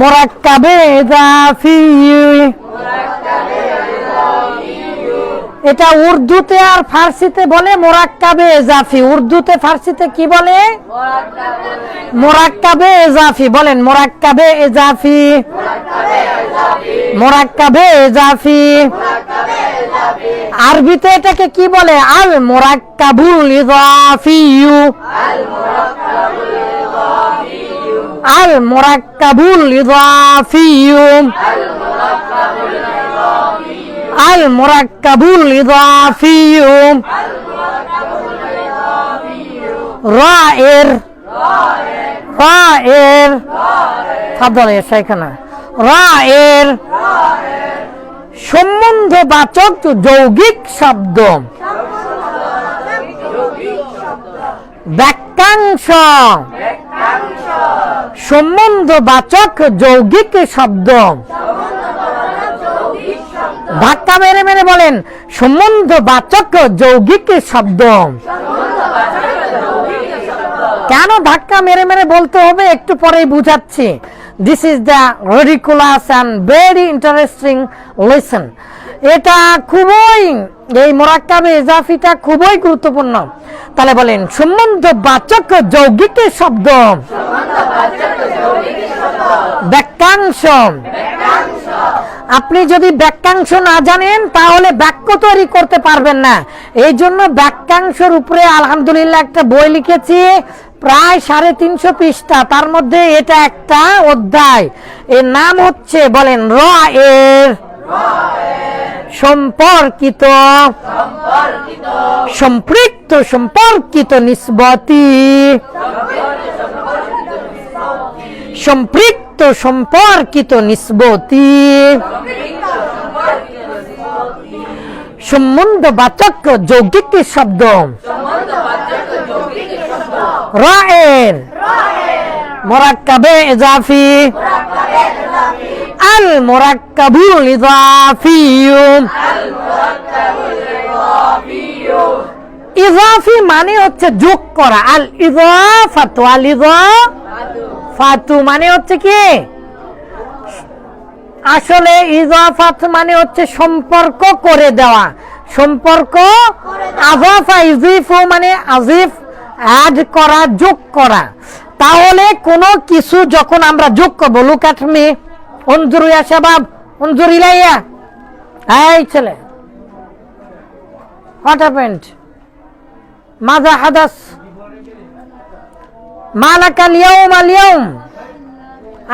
মোরাক্কাবে এটা উর্দুতে আর ফার্সিতে বলে মোরাক্কাবে এজাফি উর্দুতে, ফার্সিতে কি বলে? মোরাক্কাবে এজাফি বলেন, মোরাক্কাবে এজাফি মোরাক্কাবে এজাফি আরবিতে এটাকে কি বলে? আল মোরাক্কাবুল ইজাফিয়ু আল মোরাক্কাবুল আল মোরাক্কাবুল ইজাফিয়ু রা এর রা এর ফাদল এর সেখানে রা এর সম্বন্ধবাচক যৌগিক শব্দ। বাক্যাংশ সম্বন্ধবাচক যৌগিক শব্দ। ধাক্কা মেরে মেরে বলেন, সম্বন্ধবাচক যৌগিক শব্দ। কেন ধাক্কা মেরে মেরে বলতে হবে? একটু পরেই বুঝাচ্ছি। This is the ridiculous and very interesting lesson এটা খুবই এই মোরাক্কাবে ইজাফিটা খুবই গুরুত্বপূর্ণ। তাহলে বলেন সম্বন্ধবাচক যৌগিক শব্দ। বাক্যাংশ আপনি যদি বাক্যাংশ না জানেন, তাহলে বাক্য তৈরি করতে পারবেন না। এই জন্য বাক্যাংশের উপরে আলহামদুলিল্লাহ একটা বই লিখেছি, প্রায় সাড়ে তিনশো পৃষ্ঠা। তার মধ্যে এটা একটা অধ্যায়। এর নাম হচ্ছে, বলেন র এর সম্পর্কিত। সম্পৃক্ত সম্পর্কিত নিসবতি সম্পৃক্ত সম্পর্কিত নিসবতি সম্বন্ধবাচক যৌগিক শব্দ। রায়ের। মোরাক্কাবে ইজাফি আল মোরাক্কাবুল ইজাফি ইজাফি মানে হচ্ছে যোগ করা আল ইজাফাতু আল ইজাফাতু মানে হচ্ছে কি আসলে ইজাফাত মানে হচ্ছে সম্পর্ক করে দেওয়া। সম্পর্ক আজাফা, ইজিফু মানে আজিফ অ্যাড করা, যোগ করা। তাহলে কোনো কিছু যখন আমরা যোগ করব লুক অ্যাট মি অঞ্জুর ইয়া শাবাব অঞ্জুর ইলাইয়া। এই ছেলে হোয়াট হ্যাপেন্ড মাযা হাদাস মালাকাল ইয়াউম আল ইয়াউম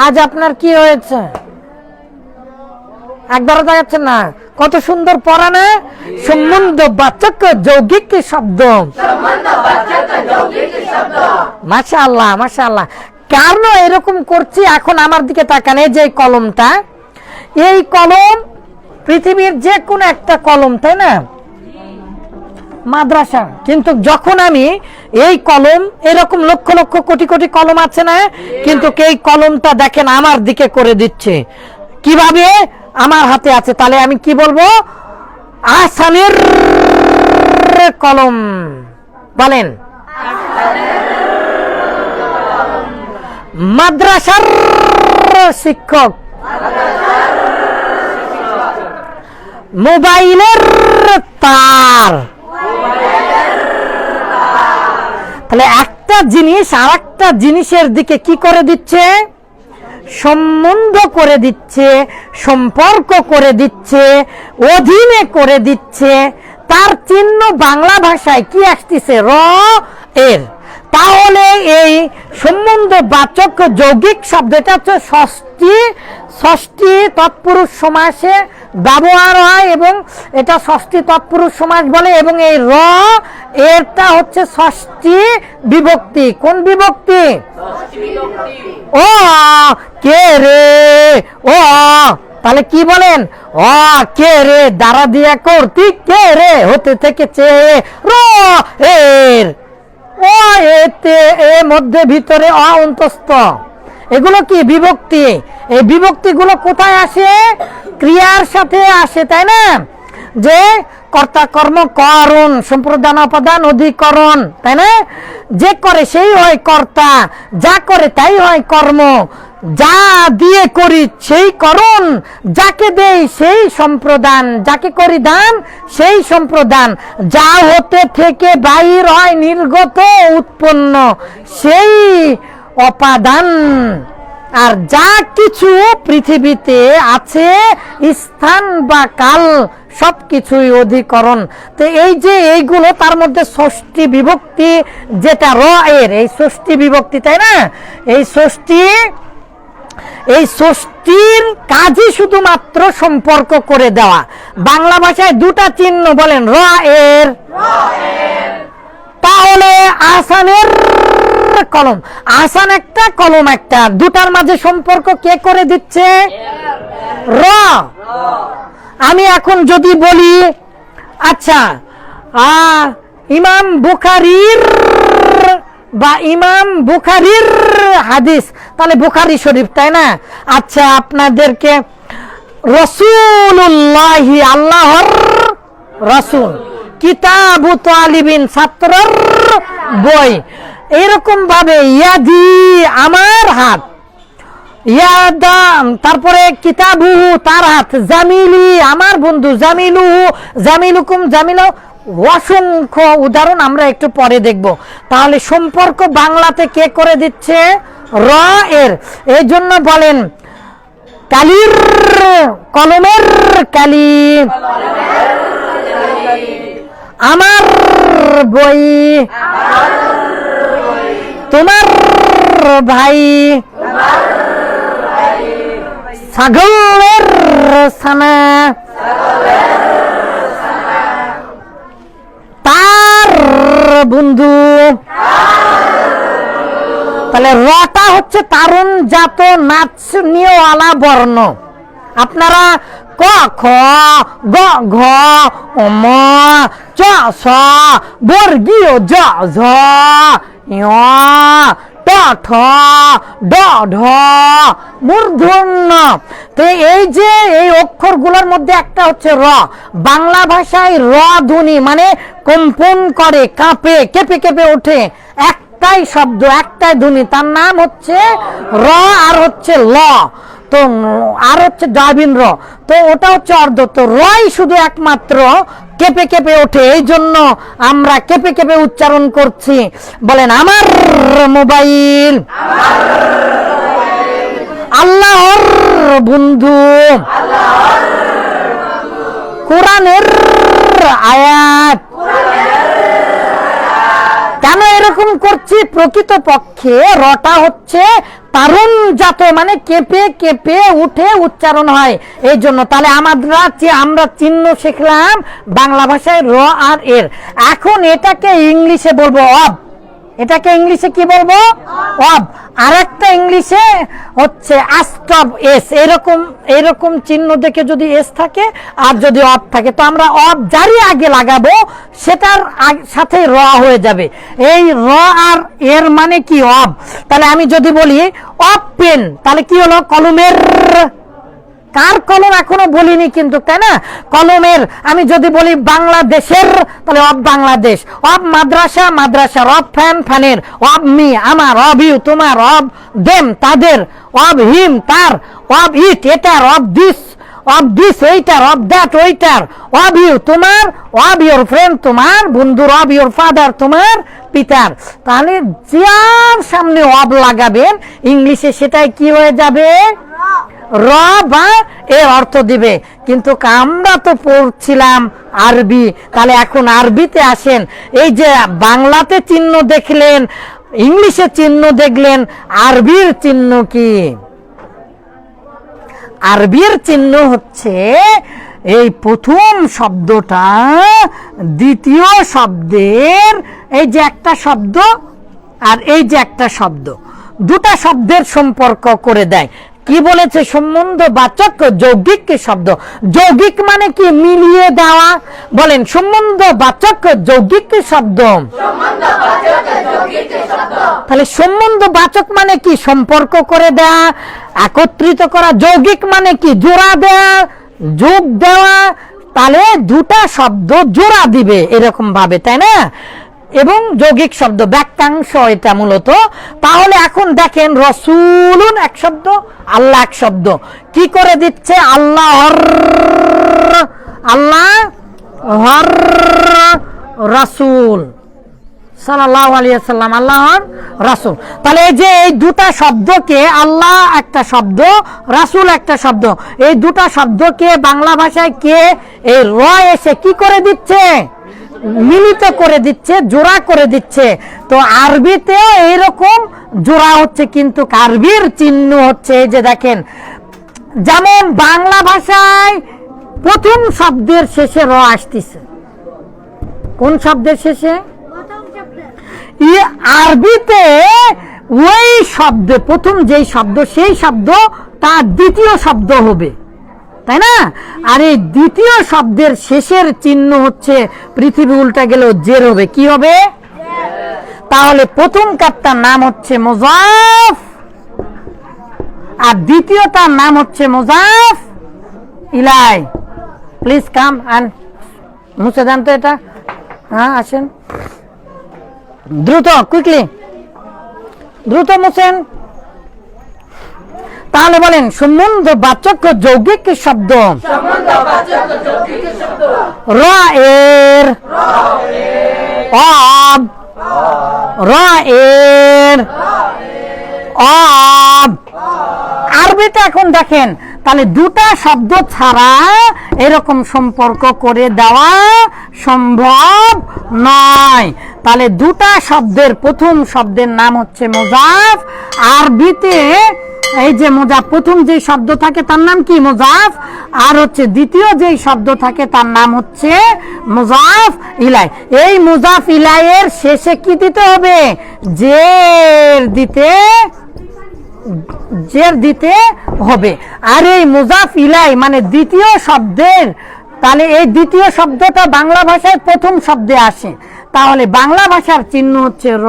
আজ আপনার কি হয়েছে? একবারও দেখাচ্ছেন না। কত সুন্দর পড়া না সম্বন্ধ বাচক যৌগিক শব্দ। মাশা আল্লাহ মাশা আল্লাহ কেন এরকম করছি? এখন আমার দিকে তাকান যে কলমটা। এই কলম পৃথিবীর যে কোনো একটা কলম, তাই না? মাদ্রাসা। কিন্তু যখন আমি এই কলম, এরকম লক্ষ লক্ষ কোটি কোটি কলম আছে না? কিন্তু এই কলমটা দেখেন আমার দিকে করে দিচ্ছে। কীভাবে? আমার হাতে আছে। তাহলে আমি কি বলব? আসানের কলম। বলেন। মাদ্রাসার শিক্ষক। মোবাইলের তার। তাহলে একটা জিনিস আর একটা জিনিসের দিকে কি করে দিচ্ছে? সম্বন্ধ করে দিচ্ছে, সম্পর্ক করে দিচ্ছে, অধীনে করে দিচ্ছে। তার চিহ্ন বাংলা ভাষায় কি আসতেছে? র এর তাহলে এই সম্বন্ধ বাচক যৌগিক শব্দটা হচ্ছে ষষ্ঠী। ষষ্ঠী তৎপুরুষ সমাসে ব্যবহার হয় এবং এটা ষষ্ঠী তৎপুরুষ সমাস বলে এবং এই র, এরটা হচ্ছে ষষ্ঠী বিভক্তি। কোন বিভক্তি? ও কে রে? ও তাহলে কি বলেন? ও কে রে? দ্বারা দিয়া করতি কে রে? হতে থেকে চে র, এর। ও এতে মধ্যে ভিতরে অন্তস্থ। এগুলো কি বিভক্তি? এই বিভক্তিগুলো কোথায় আসে? ক্রিয়ার সাথে আসে, তাই না? যে কর্তা কর্ম করণ সম্প্রদান অপাদান অধিকরণ, তাই না? যে করে সেই হয় কর্তা, যা করে তাই হয় কর্ম। যা দিয়ে করি সেই করণ, যাকে দেই সেই সম্প্রদান, যাকে করি দান সেই সম্প্রদান। যা হতে থেকে বাহির হয় নির্গত উৎপন্ন, সেই অপাদান। আর যা কিছু পৃথিবীতে আছে, স্থান বা কাল, সবকিছুই অধিকরণ। তো এই যে এইগুলো, তার মধ্যে ষষ্ঠী বিভক্তি যেটা র এর এই ষষ্ঠী বিভক্তি, তাই না? এই ষষ্ঠী এই ষষ্ঠীর কাজই শুধুমাত্র সম্পর্ক করে দেওয়া। বাংলা ভাষায় দুটা চিহ্ন বলেন, র, এর। তাহলে আসানের কলম। আসান একটা, কলম একটা। দুটার মাঝে সম্পর্ক কে করে দিচ্ছে? র। আমি এখন যদি বলি আচ্ছা ইমাম বুখারির বা ইমাম বুখারির হাদিস। তাহলে বুখারি শরীফ, তাই না? আচ্ছা আপনাদেরকে রসুল্লাহি আল্লাহর রসুল, কিতাবু তালিবিন, ছাত্রর বই। এরকম ভাবে ইয়াদি আমার হাত ইয়াদাম তারপরে কিতাবুহু তার হাত, জামিলি, আমার বন্ধু জামিলুহু, জামিলুকুম জামিল অসংখ্য উদাহরণ আমরা একটু পরে দেখব। তাহলে সম্পর্ক বাংলাতে কে করে দিচ্ছে? র এর। এই জন্য বলেন, কালির কলমের কালি আমার বই। তোমার ভাই। ছাগলের সানা তার বন্ধু। তাহলে রটা হচ্ছে তারুণ জাত নাচনীয়ওয়ালা বর্ণ। আপনারা ক, খ, গ, ঘ ম, চ, স বর্গীয় জ, ঝ ঠ ড ঢ এই যে এই অক্ষরগুলোর মধ্যে একটা হচ্ছে র। বাংলা ভাষায় র ধ্বনি মানে কম্পন করে, কাঁপে, কেঁপে কেঁপে ওঠে। একটাই শব্দ, একটাই ধ্বনি। তার নাম হচ্ছে র আর হচ্ছে ল। তো আর হচ্ছে ডাবিন র। তো ওটা হচ্ছে অর্ধ। তো রই শুধু একমাত্র কেঁপে কেঁপে ওঠে। এই জন্য আমরা কেঁপে কেঁপে উচ্চারণ করছি। বলেন, আমার মোবাইল। আল্লাহর বন্ধু। কোরআনের আয়াত। কেন এরকম করছি? প্রকৃত পক্ষে রটা হচ্ছে তারুণ জাত মানে কেঁপে কেঁপে উঠে উচ্চারণ হয়। এই জন্য তাহলে আমরা আমরা চিহ্ন শিখলাম, বাংলা ভাষায় র আর এর। এখন এটাকে ইংলিশে বলব অব। এটাকে ইংলিশে কি বলব? অব। আর একটা ইংলিশে হচ্ছে আস্টব এস। এরকম এরকম চিহ্ন দেখে যদি এস থাকে আর যদি অব থাকে। তো আমরা অব যারই আগে লাগাবো, সেটার সাথে র হয়ে যাবে। এই র আর এর মানে কি অব? তাহলে আমি যদি বলি, অব পেন, তাহলে কি হলো? কলমের কার কলম এখনও বলিনি কিন্তু, তাই না? কলমের, আমি যদি বলি বাংলাদেশের, তাহলে অব বাংলাদেশ, অব মাদ্রাসা মাদ্রাসার অব ফ্যান, ফ্যানের, অব মি, আমার, অব ইউ, তোমার, অব দেম, তাদের, অব হিম, তার, অব ইট এটার অব দিস অব দিস এইটার অব দ্যাট, ওইটার, অব ইউ, তোমার, অব ইউর ফ্রেন্ড, তোমার, বন্ধুর, অব ইউর ফাদার, তোমার, পিতার। তাহলে যার সামনে অব লাগাবেন, ইংলিশে সেটাই কি হয়ে যাবে? র বা এর অর্থ দিবে। কিন্তু আমরা তো পড়ছিলাম আরবি। তাহলে এখন আরবিতে আসেন। এই যে বাংলাতে চিহ্ন দেখলেন, ইংলিশে চিহ্ন দেখলেন, আরবির চিহ্ন কি? আরবির চিহ্ন হচ্ছে এই প্রথম শব্দটা, দ্বিতীয় শব্দের এই যে একটা শব্দ আর এই যে একটা শব্দ। দুটা শব্দের সম্পর্ক করে দেয়। কি বলেছে সম্বন্ধ বাচক যৌগিক শব্দ? যৌগিক মানে কি? মিলিয়ে দেওয়া। বলেন, সম্বন্ধ বাচক যৌগিক শব্দ? তাহলে সম্বন্ধ বাচক মানে কি? সম্পর্ক করে দেয়া, একত্রিত করা। যৌগিক মানে কি? জোড়া দেয়া, যোগ দেওয়া। তাহলে দুটা শব্দ জোড়া দিবে এরকম ভাবে, তাই না? এবং যৌগিক শব্দ বাক্যাংশ এটা মূলত। তাহলে এখন দেখেন রসুলুন এক শব্দ, আল্লাহ এক শব্দ। কি করে দিচ্ছে? আল্লাহর আল্লাহ হর রাসূল। সাল্লাল্লাহু আলাইহি সাল্লাম আল্লাহর রাসূল। তাহলে এই যে এই দুটা শব্দকে আল্লাহ একটা শব্দ, রাসূল একটা শব্দ, এই দুটা শব্দকে বাংলা ভাষায় কে? এই র এসে কি করে দিচ্ছে? মিলিত করে দিচ্ছে জোড়া করে দিচ্ছে। তো আরবিতে এইরকম জোড়া হচ্ছে কিন্তু আরবির চিহ্ন হচ্ছে এই যে দেখেন। যেমন বাংলা ভাষায় প্রথম শব্দের শেষে র আসতেছে। কোন শব্দের শেষে? ই আরবিতে ওই শব্দে প্রথম যেই শব্দ সেই শব্দ তার দ্বিতীয় শব্দ হবে। তাই না? আর এই দ্বিতীয় শব্দের শেষের চিহ্ন হচ্ছে, পৃথিবী উল্টা গেলেও জের হবে। কি হবে? তাহলে প্রথম কাপটার নাম হচ্ছে মোজাফ। আর দ্বিতীয়টার নাম হচ্ছে মোজাফ। ইলাই প্লিজ কাম অ্যান্ড মুছে দেন তো এটা। হ্যাঁ আসেন। দ্রুত কুইকলি দ্রুত মুছেন। তাহলে বলেন, সম্বন্ধ বাচক যৌগিক শব্দ। র এর অব। র এর অব। আরবিতে এখন দেখেন, তাহলে দুটা শব্দ ছাড়া এরকম সম্পর্ক করে দেওয়া সম্ভব নয়। তাহলে দুটা শব্দের প্রথম শব্দের নাম হচ্ছে মোজাফ, আরবিতে এই যে মোজাফ, প্রথম যে শব্দ থাকে তার নাম কি? মোজাফ। আর হচ্ছে দ্বিতীয় যেই শব্দ থাকে তার নাম হচ্ছে মোজাফ ইলাই। এই মোজাফ ইলাইয়ের শেষে কি দিতে হবে? জের দিতে জের দিতে হবে। আর এই মুজাফ ইলাই মানে দ্বিতীয় শব্দের, তাহলে এই দ্বিতীয় শব্দটা বাংলা ভাষায় প্রথম শব্দে আসে। তাহলে বাংলা ভাষার চিহ্ন হচ্ছে র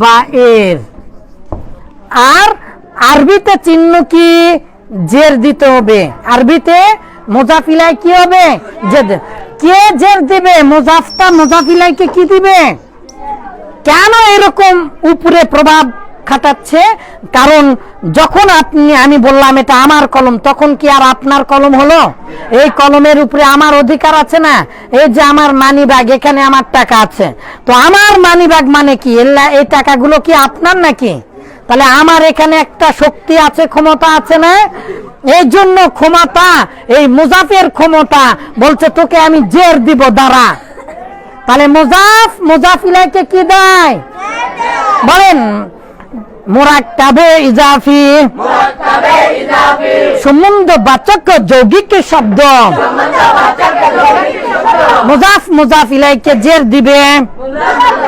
বা এর। আর আরবিতে চিহ্ন কি? জের দিতে হবে। আরবিতে মোজাফিলাই কি হবে? কে জের দিবে? মোজাফটা মোজাফিলাইকে কি দিবে? কেন এরকম উপরে প্রভাব খাটাচ্ছে? কারণ যখন আপনি, আমি বললাম এটা আমার কলম, তখন কি আর আপনার কলম হলো? এই কলমের উপরে আমার অধিকার আছে না? এই যে আমার মানি ব্যাগ এখানে আমার টাকা আছে। তো আমার মানি ব্যাগ মানে কি? এই টাকাগুলো কি আপনার নাকি? তাহলে আমার এখানে একটা শক্তি আছে ক্ষমতা আছে না? এই জন্য ক্ষমতা এই মুজাফের ক্ষমতা বলছে তোকে আমি জের দিব দাঁড়া। তাহলে মুজাফ মুজাফিলাকে কি দেয়? বলেন মোরাক্কাবে ইজাফি। সম্বন্ধ বাচক যৌগিক শব্দ। মুজাফ মুজাফ ইলাইকে জের দিবে।